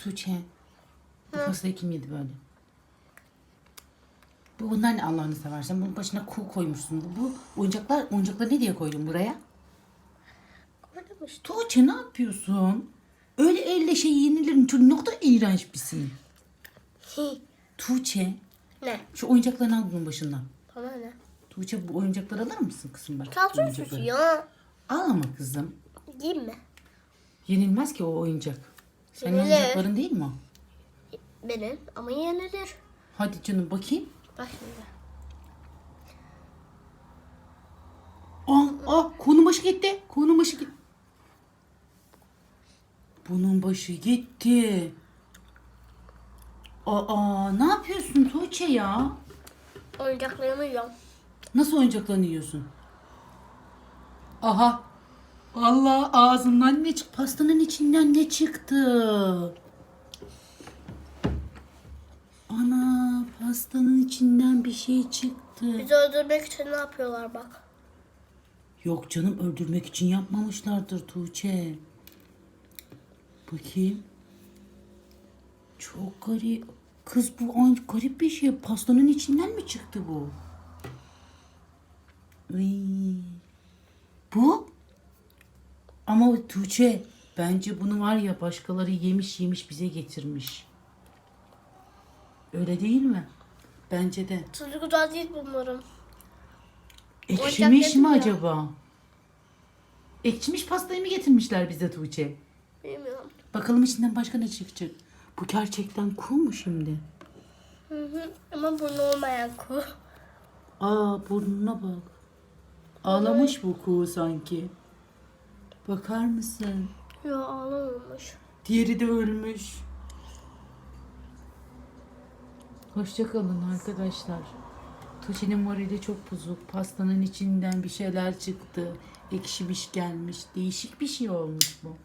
Tuğçe. Bu pastayı kim yedi böyle? Bu bunlar ne Allah'ını seversen? Bunun başına kuğu koymuşsun. Bu, bu oyuncaklar, oyuncakları ne diye koydun buraya? Tuğçe ne yapıyorsun? Öyle elle şey yenilir mi? Çocuğun ne kadar iğrenç birisin. Tuğçe. Ne? Şu oyuncaklarını al bunun başından. Bana ne? Tuğçe bu oyuncakları alır mısın kızım bak? Kalsın oyuncakları. ya. Al ama kızım. Yiyeyim mi? Yenilmez ki o oyuncak. Senin Yenilir. oyuncakların değil mi? Benim ama yenilir. Hadi canım bakayım. Bak şimdi. Aa, aa konun başı gitti. Konun başı gitti. Bunun başı gitti. Aa ne yapıyorsun Tuğçe ya? Oyuncaklarımı yiyorum. Nasıl oyuncaklarını yiyorsun? Aha. Allah ağzımdan ne çıktı? Pastanın içinden ne çıktı? Ana pastanın içinden bir şey çıktı. Bizi öldürmek için ne yapıyorlar bak. Yok canım öldürmek için yapmamışlardır Tuğçe. Bakayım. Çok garip. Kız bu garip bir şey. Pastanın içinden mi çıktı bu? Iy. Ama Tuğçe bence bunu var ya başkaları yemiş yemiş bize getirmiş. Öyle değil mi? Bence de. Tuzu güzel değil bunların. Ekşimiş mi ya. acaba? Ekşimiş pastayı mı getirmişler bize Tuğçe? Bilmiyorum. Bakalım içinden başka ne çıkacak? Bu gerçekten kuğu mu şimdi? Hı hı. Ama burnu olmayan ku. Aa burnuna bak. Ağlamış bu kuğu sanki. Bakar mısın? Ya ağlamamış. Diğeri de ölmüş. Hoşçakalın arkadaşlar. Tuğçe'nin morali çok bozuk. Pastanın içinden bir şeyler çıktı. Ekşimiş gelmiş. Değişik bir şey olmuş bu.